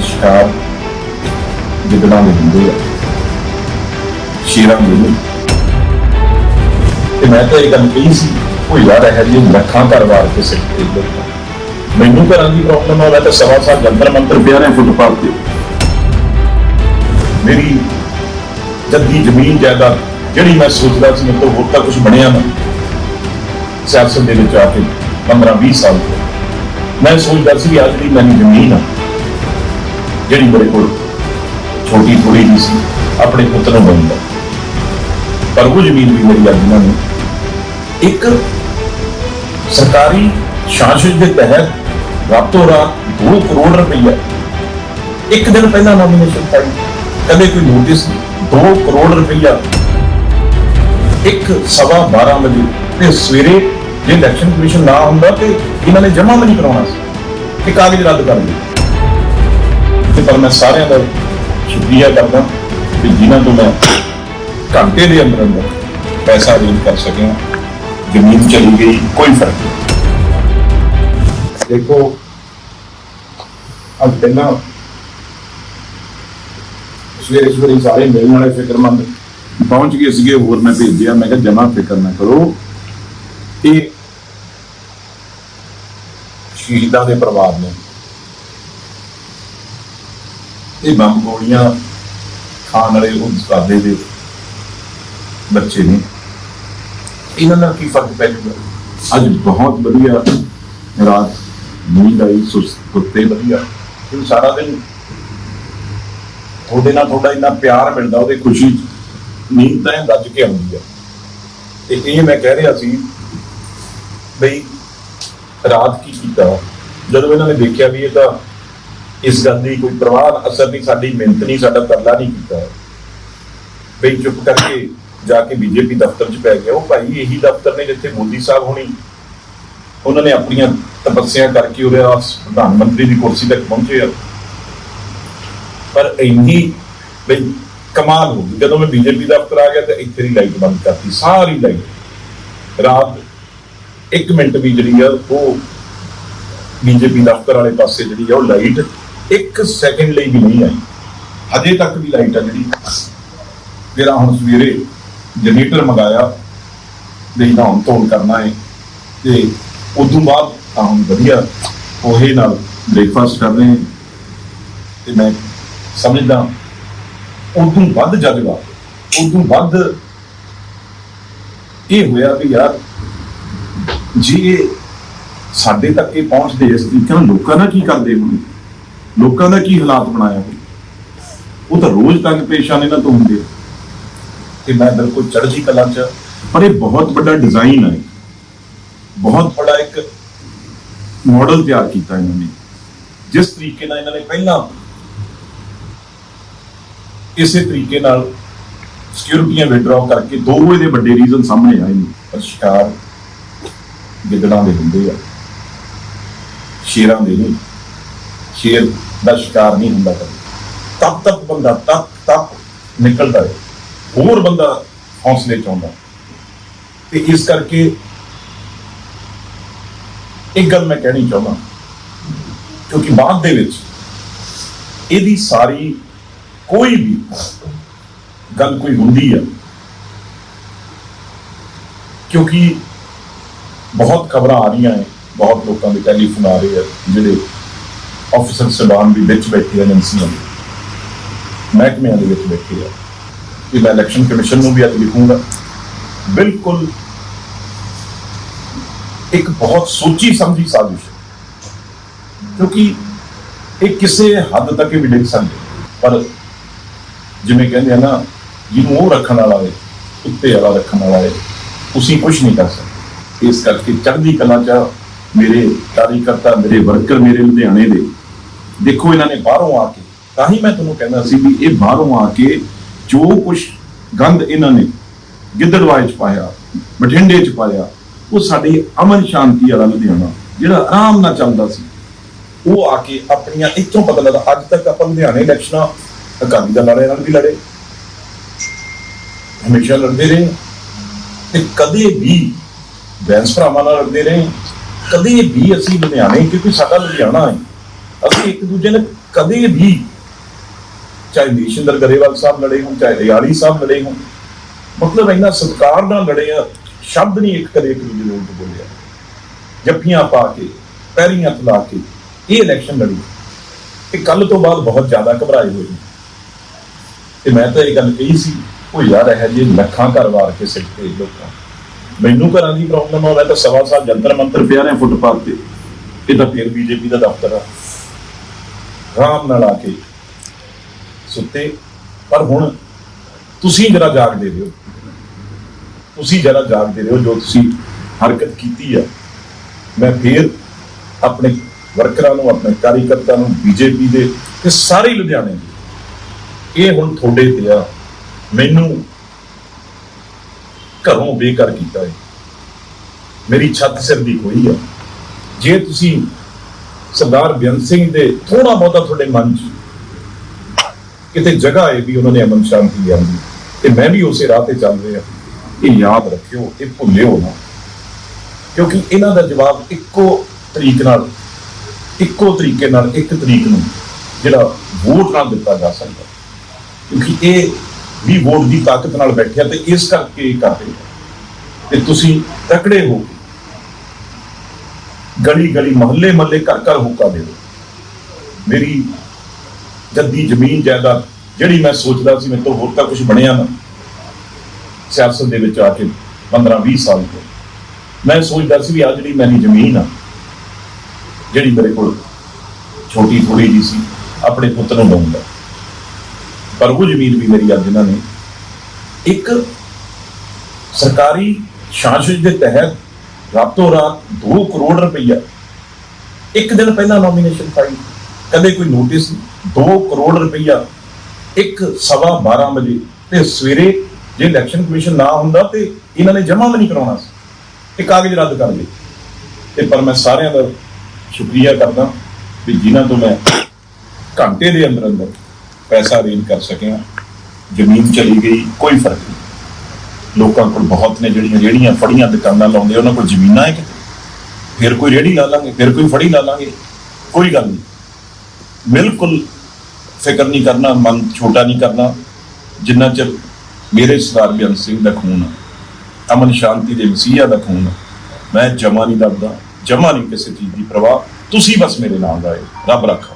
ਸ਼ਿਕਾਰ ਗਿੱਦੜਾਂ ਦੇ ਹੁੰਦੇ ਆ ਸ਼ੇਰਾਂ ਦੇ ਨਹੀਂ ਤੇ ਮੈਂ ਤਾਂ ਇਹ ਗੱਲ ਕਹੀ ਸੀ ਉਹ ਯਾਰ ਇਹ ਜੀ ਲੱਖਾਂ ਪਰਿਵਾਰ ਕੇ ਸਿਰ ਲੋਕਾਂ ਮੈਨੂੰ ਘਰਾਂ ਦੀ ਪ੍ਰੋਬਲਮ ਆ ਮੈਂ ਤਾਂ ਸਵਾ ਸਾਲ ਜੰਤਰ ਮੰਤਰ ਪਿਆ ਰਿਹਾ ਫੁੱਟਪਾਥ ਤੇ ਮੇਰੀ ਜੱਦੀ ਜ਼ਮੀਨ ਜਾਇਦਾਦ ਜਿਹੜੀ ਮੈਂ ਸੋਚਦਾ ਸੀ ਮੇਰੇ ਤੋਂ ਹੋਰ ਤਾਂ ਕੁਝ ਬਣਿਆ ਨਾ ਸਿਆਸਤ ਦੇ ਵਿੱਚ ਆ ਕੇ 15 20 ਸਾਲ ਤੋਂ ਮੈਂ ਸੋਚਦਾ ਸੀ ਵੀ ਆਹ ਜਿਹੜੀ ਮੇਰੀ ਜ਼ਮੀਨ ਆ ਜਿਹੜੀ ਮੇਰੇ ਕੋਲ ਛੋਟੀ ਥੋੜੀ ਜਿਹੀ ਸੀ, ਆਪਣੇ ਪੁੱਤ ਨੂੰ ਮਿਲਦਾ ਪਰ ਉਹ ਜ਼ਮੀਨ ਵੀ ਮੇਰੀ ਅੱਜ ਇਹਨਾਂ ਇੱਕ ਸਰਕਾਰੀ ਸ਼ਾਸਨ ਦੇ ਤਹਿਤ ਰਾਤੋਂ ਰਾਤ 2 ਕਰੋੜ ਰੁਪਈਆ। ਇੱਕ ਦਿਨ ਪਹਿਲਾਂ ਨੋਮੀਨੇਸ਼ਨ ਪਾਈ ਕਦੇ ਕੋਈ ਨੋਟਿਸ 2 ਕਰੋੜ ਰੁਪਈਆ। ਇੱਕ ਸਵਾ 12 ਵਜੇ ਤੇ ਸਵੇਰੇ ਜੇ ਇਲੈਕਸ਼ਨ ਕਮਿਸ਼ਨ ਨਾ ਹੁੰਦਾ ਤੇ ਇਹਨਾਂ ਨੇ ਜਮ੍ਹਾਂ ਵੀ ਨਹੀਂ ਕਰਾਉਣਾ ਸੀ। ਕਿ ਕਾਗਜ਼ ਰੱਦ ਕਰ ਦਿੱਤੇ। ਤੇ ਪਰ ਮੈਂ ਸਾਰਿਆਂ ਦਾ ਸ਼ੁਕਰੀਆ ਕਰਦਾ ਕਿ ਜਿਨ੍ਹਾਂ ਤੋਂ ਮੈਂ ਘੰਟੇ ਦੇ ਅੰਦਰ ਅੰਦਰ ਪੈਸਾ ਅਰੇਂਜ ਕਰ ਸਕਿਆ, ਜ਼ਮੀਨ ਚਲੀ ਗਈ, ਕੋਈ ਫ਼ਰਕ ਨਹੀਂ। ਦੇਖੋ, ਅੱਜ ਪਹਿਲਾਂ ਸਵੇਰੇ ਸਵੇਰੇ ਸਾਰੇ ਮੇਰੇ ਵਾਲੇ ਫਿਕਰਮੰਦ ਪਹੁੰਚ ਗਏ ਸੀਗੇ, ਹੋਰ ਮੈਂ ਭੇਜਿਆ, ਮੈਂ ਕਿਹਾ ਜਮਾ ਫਿਕਰ ਨਾ ਕਰੋ। ਇਹ ਸ਼ਹੀਦਾਂ ਦੇ ਪਰਿਵਾਰ ਨੇ ਇਹ ਬੰਬ ਗੋਲੀਆਂ ਖਾਣ ਵਾਲੇ ਉਹ ਸਾਦੇ ਦੇ ਬੱਚੇ ਨੇ। ਇਹਨਾਂ ਨਾਲ ਕੀ ਫ਼ਰਕ ਪੈ ਜੂਗਾ? ਅੱਜ ਬਹੁਤ ਵਧੀਆ ਰਾਤ ਨੀਂਦ ਆਈ, ਸੁਸ ਵਧੀਆ। ਕਿਉਂਕਿ ਸਾਰਾ ਦਿਨ ਤੁਹਾਡੇ ਨਾਲ ਤੁਹਾਡਾ ਇੰਨਾ ਪਿਆਰ ਮਿਲਦਾ, ਉਹਦੇ ਖੁਸ਼ੀ ਚ ਨੀਂਦ ਤਾਂ ਐਂ ਰੱਜ ਕੇ ਆਉਂਦੀ ਆ। ਤੇ ਇਹ ਮੈਂ ਕਹਿ ਰਿਹਾ ਸੀ ਬਈ ਰਾਤ ਕੀ ਕੀਤਾ। ਜਦੋਂ ਇਹਨਾਂ ਨੇ ਦੇਖਿਆ ਵੀ ਇਹ ਤਾਂ ਇਸ ਗੱਲ ਦੀ ਕੋਈ ਪ੍ਰਵਾਹ ਅਸਰ ਨਹੀਂ, ਸਾਡੀ ਮਿਹਨਤ ਨਹੀਂ, ਸਾਡਾ ਤਰਲਾ ਨਹੀਂ ਕੀਤਾ। ਬਈ ਚੁੱਪ ਕਰਕੇ ਜਾ ਕੇ ਬੀਜੇਪੀ ਦਫ਼ਤਰ 'ਚ ਪੈ ਗਿਆ ਉਹ ਭਾਈ ਇਹੀ ਦਫ਼ਤਰ ਨੇ ਜਿੱਥੇ ਮੋਦੀ ਸਾਹਿਬ ਹੋਣੀ। ਉਹਨਾਂ ਨੇ ਆਪਣੀਆਂ ਤਪੱਸਿਆ ਕਰਕੇ ਉਹਦੇ ਆਸ ਪ੍ਰਧਾਨ ਮੰਤਰੀ ਦੀ ਕੁਰਸੀ ਤੱਕ ਪਹੁੰਚੇ ਆ। ਪਰ ਇੰਨੀ ਬਈ ਕਮਾਲ ਹੋ ਗਈ। ਜਦੋਂ ਮੈਂ ਬੀਜੇਪੀ ਦਫ਼ਤਰ ਆ ਗਿਆ ਤਾਂ ਇੱਥੇ ਦੀ ਲਾਈਟ ਬੰਦ ਕਰਤੀ, ਸਾਰੀ ਲਾਈਟ। ਰਾਤ 1 ਮਿੰਟ ਵੀ ਜਿਹੜੀ ਆ ਉਹ ਬੀਜੇਪੀ ਦਫ਼ਤਰ ਵਾਲੇ ਪਾਸੇ ਜਿਹੜੀ ਆ ਉਹ ਲਾਈਟ ਇੱਕ ਸੈਕਿੰਡ ਲਈ ਵੀ ਨਹੀਂ ਆਈ। ਹਜੇ ਤੱਕ ਵੀ ਲਾਈਟ ਆ ਜਿਹੜੀ। ਫਿਰ ਆਹ ਹੁਣ ਸਵੇਰੇ ਜਨਰੇਟਰ ਮੰਗਾਇਆ ਦੇ ਨਹਾਉਣ ਧੋਣ ਕਰਨਾ ਹੈ ਤੇ ਉਦੋਂ ਬਾਅਦ ਤਾਂ ਹੁਣ ਵਧੀਆ ਪੋਹੇ ਨਾਲ ਬ੍ਰੇਕਫਾਸਟ ਕਰ ਰਹੇ ਹਾਂ ਤੇ ਮੈਂ ਸਮਝਦਾ ਉਦੋਂ ਵੱਧ ਜਜ਼ਬਾ ਉਦੋਂ ਵੱਧ ਇਹ ਹੋਇਆ ਵੀ ਯਾਰ ਜੀ ਸਾਡੇ ਤੱਕ ਇਹ ਪਹੁੰਚਦੇ ਇਸ ਤਰੀਕੇ ਨਾਲ ਲੋਕਾਂ ਨਾਲ ਕੀ ਕਰਦੇ ਹੋਣ ਲੋਕਾਂ ਦਾ ਕੀ ਹਾਲਾਤ ਬਣਾਇਆ ਉਹ ਤਾਂ ਰੋਜ਼ ਤੰਗ ਪੇਸ਼ਾਨ ਇਹਨਾਂ ਤੋਂ ਹੁੰਦੇ ਆ। ਤੇ ਮੈਂ ਬਿਲਕੁਲ ਚੜ੍ਹਦੀ ਕਲਾ ਚ ਪਰ ਇਹ ਬਹੁਤ ਵੱਡਾ ਡਿਜ਼ਾਈਨ ਹੈ ਬਹੁਤ ਬੜਾ ਇੱਕ ਮਾਡਲ ਤਿਆਰ ਕੀਤਾ ਇਹਨਾਂ ਨੇ। ਜਿਸ ਤਰੀਕੇ ਨਾਲ ਇਹਨਾਂ ਨੇ ਪਹਿਲਾਂ ਇਸੇ ਤਰੀਕੇ ਨਾਲ ਸਿਕਿਉਰਿਟੀਆਂ ਵਿਡਰਾਅ ਕਰਕੇ ਦੋ ਇਹਦੇ ਵੱਡੇ ਰੀਜ਼ਨ ਸਾਹਮਣੇ ਆਏ ਨੇ। ਪਰ ਸ਼ਿਕਾਰ ਗਿੱਦੜਾਂ ਦੇ ਹੁੰਦੇ ਆ, ਸ਼ੇਰਾਂ ਦੇ ਨਹੀਂ ਸ਼ੇਰ ਦਾ ਸ਼ਿਕਾਰ ਨਹੀਂ ਹੁੰਦਾ ਕਦੇ। ਤਬ ਤੱਕ ਬੰਦਾ ਤਪ ਤੱਕ ਨਿਕਲਦਾ ਹੈ ਹੋਰ ਬੰਦਾ ਹੌਸਲੇ ਚ ਆਉਂਦਾ। ਤੇ ਇਸ ਕਰਕੇ ਇੱਕ ਗੱਲ ਮੈਂ ਕਹਿਣੀ ਚਾਹੁੰਦਾ। ਕਿਉਂਕਿ ਬਾਅਦ ਦੇ ਵਿੱਚ ਇਹਦੀ ਸਾਰੀ ਕੋਈ ਵੀ ਗੱਲ ਕੋਈ ਹੁੰਦੀ ਆ। ਕਿਉਂਕਿ ਬਹੁਤ ਖਬਰਾਂ ਆ ਰਹੀਆਂ ਹੈ ਬਹੁਤ ਲੋਕਾਂ ਦੇ ਟੈਲੀਫੋਨ ਆ ਰਹੇ ਆ, ਜਿਹੜੇ ਆਫੀਸਰ ਸਬਾਨ ਵੀ ਵਿੱਚ ਬੈਠੇ ਆ ਏਜੰਸੀਆਂ ਦੇ ਮਹਿਕਮਿਆਂ ਦੇ ਵਿੱਚ ਬੈਠੇ ਆ ਕਿ ਮੈਂ ਇਲੈਕਸ਼ਨ ਕਮਿਸ਼ਨ ਨੂੰ ਵੀ ਅੱਜ ਲਿਖੂੰਗਾ। ਬਿਲਕੁਲ ਇੱਕ ਬਹੁਤ ਸੋਚੀ ਸਮਝੀ ਸਾਜ਼ਿਸ਼ ਕਿਉਂਕਿ ਇਹ ਕਿਸੇ ਹੱਦ ਤੱਕ ਵੀ ਡਿੱਗ ਸਕਦੇ ਪਰ ਜਿਵੇਂ ਕਹਿੰਦੇ ਆ ਨਾ, ਜਿਹਨੂੰ ਉਹ ਰੱਖਣ ਵਾਲਾ ਹੈ, ਉੱਤੇ ਵਾਲਾ ਰੱਖਣ ਵਾਲਾ ਹੈ ਤੁਸੀਂ ਕੁਝ ਨਹੀਂ ਕਰ ਸਕਦੇ। ਇਸ ਕਰਕੇ ਚੜ੍ਹਦੀ ਕਲਾ ਚ ਮੇਰੇ ਕਾਰਜਕਰਤਾ ਮੇਰੇ ਵਰਕਰ ਮੇਰੇ ਲੁਧਿਆਣੇ ਦੇ ਦੇਖੋ ਇਹਨਾਂ ਨੇ ਬਾਹਰੋਂ ਆ ਕੇ, ਤਾਂ ਹੀ ਮੈਂ ਤੁਹਾਨੂੰ ਕਹਿੰਦਾ ਸੀ ਵੀ ਇਹ ਬਾਹਰੋਂ ਆ ਕੇ ਜੋ ਕੁਝ ਗੰਦ ਇਹਨਾਂ ਨੇ ਗਿੱਦੜਵਾਏ ਚ ਪਾਇਆ, ਬਠਿੰਡੇ ਚ ਪਾਇਆ, ਉਹ ਸਾਡੀ ਅਮਨ ਸ਼ਾਂਤੀ ਵਾਲਾ ਲੁਧਿਆਣਾ, ਜਿਹੜਾ ਆਰਾਮ ਨਾਲ ਚੱਲਦਾ ਸੀ, ਉਹ ਆ ਕੇ ਆਪਣੀਆਂ ਇੱਥੋਂ ਪਤਾ ਲੱਗਦਾ, ਅੱਜ ਤੱਕ ਆਪਾਂ ਲੁਧਿਆਣੇ ਇਲੈਕਸ਼ਨਾਂ ਅਕਾਲੀ ਦਲ ਵਾਲਿਆਂ ਨਾਲ ਵੀ ਲੜੇ, ਹਮੇਸ਼ਾ ਲੜਦੇ ਰਹੇ, ਤੇ ਕਦੇ ਵੀ ਬੈਂਸ ਭਰਾਵਾਂ ਨਾਲ ਲੜਦੇ ਰਹੇ, ਕਦੇ ਵੀ ਅਸੀਂ ਲੁਧਿਆਣੇ, ਕਿਉਂਕਿ ਸਾਡਾ ਲੁਧਿਆਣਾ ਹੈ ਅਸੀਂ ਇੱਕ ਦੂਜੇ ਨਾਲ ਕਦੇ ਵੀ ਚਾਹੇ ਨੇਸ਼ਿੰਦਰ ਗਰੇਵਾਲ ਸਾਹਿਬ ਲੜੇ ਹੋਣ, ਚਾਹੇ ਰਿਆਲੀ ਸਾਹਿਬ ਲੜੇ ਹੋਣ, ਮਤਲਬ ਇੰਨਾ ਸਤਿਕਾਰ ਨਾਲ ਲੜੇ ਆ, ਸ਼ਬਦ ਨਹੀਂ ਇੱਕ ਕਦੇ ਇੱਕ ਦੂਜੇ ਨੂੰ ਬੋਲਿਆ। ਜੱਫੀਆਂ ਪਾ ਕੇ, ਪੈਰੀਆਂ ਹੱਥ ਕੇ, ਇਹ ਇਲੈਕਸ਼ਨ ਲੜੀ। ਤੇ ਕੱਲ ਤੋਂ ਬਾਅਦ ਬਹੁਤ ਜ਼ਿਆਦਾ ਘਬਰਾਏ ਹੋਏ ਨੇ। ਤੇ ਮੈਂ ਤਾਂ ਇਹ ਗੱਲ ਕਹੀ ਸੀ, ਉਹ ਯਾਰ ਇਹ ਜੇ ਲੱਖਾਂ ਘਰ ਵਾਰ ਕੇ ਸਿੱਟ ਸਿੱਟੇ ਲੋਕਾਂ ਮੈਨੂੰ ਘਰਾਂ ਦੀ ਪ੍ਰੋਬਲਮ ਆ, ਮੈਂ ਤਾਂ ਸਵਾ ਸਾਲ ਜੰਤਰ ਮੰਤਰ ਪਿਆ ਰਿਹਾ ਫੁੱਟਪਾਥ ਤੇ। ਇਹ ਤਾਂ ਫਿਰ ਬੀਜੇਪੀ ਦਾ ਦਫ਼ਤਰ ਆ। ਆਰਾਮ ਨਾਲ ਆ ਕੇ ਸੁੱਤੇ। ਪਰ ਹੁਣ ਤੁਸੀਂ ਜਰਾ ਜਾਗਦੇ ਰਹੋ। ਤੁਸੀਂ ਜਰਾ ਜਾਗਦੇ ਰਹੋ ਜੋ ਤੁਸੀਂ ਹਰਕਤ ਕੀਤੀ ਆ। ਮੈਂ ਫੇਰ ਆਪਣੇ ਵਰਕਰਾਂ ਨੂੰ, ਆਪਣੇ ਕਾਰਜਕਰਤਾ ਨੂੰ, ਬੀਜੇਪੀ ਦੇ ਤੇ ਸਾਰੇ ਲੁਧਿਆਣੇ ਦੇ। ਇਹ ਹੁਣ ਤੁਹਾਡੇ ਤੇ ਆ। ਮੈਨੂੰ ਘਰੋਂ ਬੇਘਰ ਕੀਤਾ ਹੈ। ਮੇਰੀ ਛੱਤ ਸਿਰ ਦੀ ਹੋਈ ਆ। ਜੇ ਤੁਸੀਂ ਸਰਦਾਰ ਬੇਅੰਤ ਸਿੰਘ ਦੇ ਥੋੜਾ ਬਹੁਤਾ ਤੁਹਾਡੇ ਮਨ 'ਚ ਕਿਤੇ ਜਗ੍ਹਾ ਹੈ ਵੀ ਉਹਨਾਂ ਨੇ ਅਮਨ ਸ਼ਾਂਤੀ ਲਿਆਂਦੀ। ਤੇ ਮੈਂ ਵੀ ਉਸੇ ਰਾਹ ਤੇ ਚੱਲ ਰਿਹਾ। ਇਹ ਯਾਦ ਰੱਖਿਓ, ਇਹ ਭੁੱਲਿਓ ਨਾ। ਕਿਉਂਕਿ ਇਹਨਾਂ ਦਾ ਜਵਾਬ ਇੱਕੋ ਤਰੀਕ ਨਾਲ, ਇੱਕੋ ਤਰੀਕੇ ਨਾਲ, ਇੱਕ ਤਰੀਕ ਨੂੰ ਜਿਹੜਾ ਵੋਟ ਨਾਲ ਦਿੱਤਾ ਜਾ ਸਕਦਾ। ਕਿਉਂਕਿ ਇਹ ਵੀ ਵੋਟ ਦੀ ਤਾਕਤ ਨਾਲ ਬੈਠਿਆ ਤੇ ਇਸ ਕਰਕੇ ਇਹ ਕਰ ਰਿਹਾ ਆ। ਤੇ ਤੁਸੀਂ ਤਕੜੇ ਹੋ ਗਲੀ ਗਲੀ ਮਹੱਲੇ ਮਹੱਲੇ ਘਰ ਘਰ ਹੁੱਕਾ ਦਿਓ ਮੇਰੀ ਜੱਦੀ ਜ਼ਮੀਨ ਜਾਇਦਾਦ ਜਿਹੜੀ ਮੈਂ ਸੋਚਦਾ ਸੀ ਮੇਰੇ ਤੋਂ ਹੋਰ ਤਾਂ ਕੁਝ ਬਣਿਆ ਨਾ, ਸਿਆਸਤ ਦੇ ਵਿੱਚ ਆ ਕੇ 15 20 ਸਾਲ ਤੋਂ। ਮੈਂ ਸੋਚਦਾ ਸੀ ਵੀ ਆ ਜਿਹੜੀ ਮੇਰੀ ਜ਼ਮੀਨ ਆ, ਜਿਹੜੀ ਮੇਰੇ ਕੋਲ ਛੋਟੀ ਥੋੜੀ ਜੀ ਸੀ, ਆਪਣੇ ਪੁੱਤ ਨੂੰ ਦਊਂਗਾ। ਪਰ ਉਹ ਜ਼ਮੀਨ ਵੀ ਮੇਰੀ ਅੱਜ ਇਹਨਾਂ ਨੇ ਇੱਕ ਸਰਕਾਰੀ ਸ਼ਾਸਨ ਦੇ ਤਹਿਤ ਰਾਤੋਂ ਰਾਤ 2 ਕਰੋੜ ਰੁਪਈਆ। ਇੱਕ ਦਿਨ ਪਹਿਲਾਂ ਨੋਮੀਨੇਸ਼ਨ ਪਾਈ ਕਦੇ ਕੋਈ ਨੋਟਿਸ 2 ਕਰੋੜ ਰੁਪਈਆ। ਇੱਕ ਸਵਾ 12 ਵਜੇ ਤੇ ਸਵੇਰੇ ਜੇ ਇਲੈਕਸ਼ਨ ਕਮਿਸ਼ਨ ਨਾ ਹੁੰਦਾ ਤੇ ਇਹਨਾਂ ਨੇ ਜਮ੍ਹਾਂ ਵੀ ਨਹੀਂ ਕਰਾਉਣਾ ਸੀ। ਤੇ ਕਾਗਜ਼ ਰੱਦ ਕਰ ਲਏ। ਤੇ ਪਰ ਮੈਂ ਸਾਰਿਆਂ ਦਾ ਸ਼ੁਕਰੀਆ ਕਰਦਾ ਵੀ ਜਿਨ੍ਹਾਂ ਤੋਂ ਮੈਂ ਘੰਟੇ ਦੇ ਅੰਦਰ ਅੰਦਰ ਪੈਸਾ ਅਰੇਂਜ ਕਰ ਸਕਿਆ। ਜ਼ਮੀਨ ਚਲੀ ਗਈ, ਕੋਈ ਫ਼ਰਕ ਨਹੀਂ। ਲੋਕਾਂ ਕੋਲ ਬਹੁਤ ਨੇ ਜਿਹੜੀਆਂ ਜਿਹੜੀਆਂ ਫੜੀਆਂ ਦੁਕਾਨਾਂ ਲਾਉਂਦੇ ਉਹਨਾਂ ਕੋਲ ਜ਼ਮੀਨਾਂ ਹੈ ਕਿਤੇ ਫਿਰ ਕੋਈ ਰੇੜੀ ਲਾ ਲਾਂਗੇ ਫਿਰ ਕੋਈ ਫੜੀ ਲਾ ਲਾਂਗੇ ਕੋਈ ਗੱਲ ਨਹੀਂ। ਬਿਲਕੁਲ ਫਿਕਰ ਨਹੀਂ ਕਰਨਾ ਮਨ ਛੋਟਾ ਨਹੀਂ ਕਰਨਾ। ਜਿੰਨਾ ਚਿਰ ਮੇਰੇ ਸਰਦਾਰ ਬੇਅੰਤ ਸਿੰਘ ਦਾ ਖੂਨ ਆ, ਅਮਨ ਸ਼ਾਂਤੀ ਦੇ ਮਸੀਹਾ ਦਾ ਖੂਨ ਆ, ਮੈਂ ਜਮਾ ਨਹੀਂ ਦਬਦਾ ਜਮਾ ਨਹੀਂ ਕਿਸੇ ਚੀਜ਼ ਦੀ ਪਰਵਾਹ। ਤੁਸੀਂ ਬਸ ਮੇਰੇ ਨਾਲ ਰਹੇ ਰੱਬ ਰੱਖਾ।